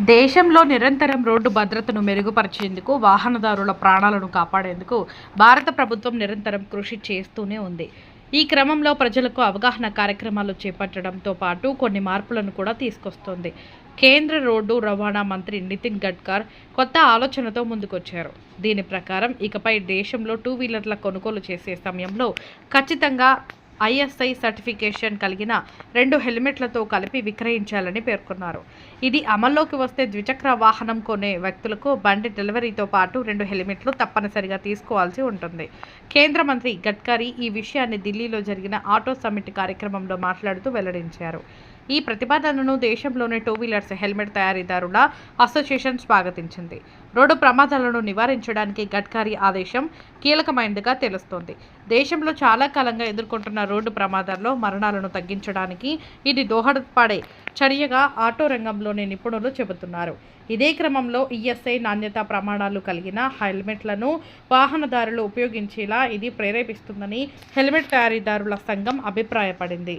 దేశంలో నిరంతరం రోడ్డు భద్రతను మెరుగుపరిచేందుకు వాహనదారుల ప్రాణాలను కాపాడేందుకు భారత ప్రభుత్వం నిరంతరం కృషి చేస్తూనే ఉంది. ఈ క్రమంలో ప్రజలకు అవగాహన కార్యక్రమాలు చేపట్టడంతో పాటు కొన్ని మార్పులను కూడా తీసుకొస్తోంది. కేంద్ర రోడ్డు రవాణా మంత్రి నితిన్ గడ్కర్ కొత్త ఆలోచనతో ముందుకొచ్చారు. దీని ప్రకారం ఇకపై దేశంలో టూ వీలర్ల కొనుగోలు చేసే సమయంలో ఖచ్చితంగా ఐఎస్ఐ సర్టిఫికేషన్ కలిగిన రెండు హెల్మెట్లతో కలిపి విక్రయించాలని పేర్కొన్నారు. ఇది అమల్లోకి వస్తే ద్విచక్ర వాహనం కొనే వ్యక్తులకు బండి డెలివరీతో పాటు రెండు హెల్మెట్లు తప్పనిసరిగా తీసుకోవాల్సి ఉంటుంది. కేంద్ర మంత్రి గడ్కరీ ఈ విషయాన్ని ఢిల్లీలో జరిగిన ఆటో సమ్మిట్ కార్యక్రమంలో మాట్లాడుతూ వెల్లడించారు. ఈ ప్రతిపాదనను దేశంలోని టూ వీలర్స్ హెల్మెట్ తయారీదారుల అసోసియేషన్ స్వాగతించింది. రోడ్డు ప్రమాదాలను నివారించడానికి గడ్కరీ ఆదేశం కీలకమైనదిగా తెలుస్తోంది. దేశంలో చాలా కాలంగా ఎదుర్కొంటున్న రోడ్డు ప్రమాదాల్లో మరణాలను తగ్గించడానికి ఇది దోహదపడే చర్యగా ఆటో రంగంలోని నిపుణులు చెబుతున్నారు. ఇదే క్రమంలో ఈఎస్ఐ నాణ్యత ప్రమాణాలు కలిగిన హెల్మెట్లను వాహనదారులు ఉపయోగించేలా ఇది ప్రేరేపిస్తుందని హెల్మెట్ తయారీదారుల సంఘం అభిప్రాయపడింది.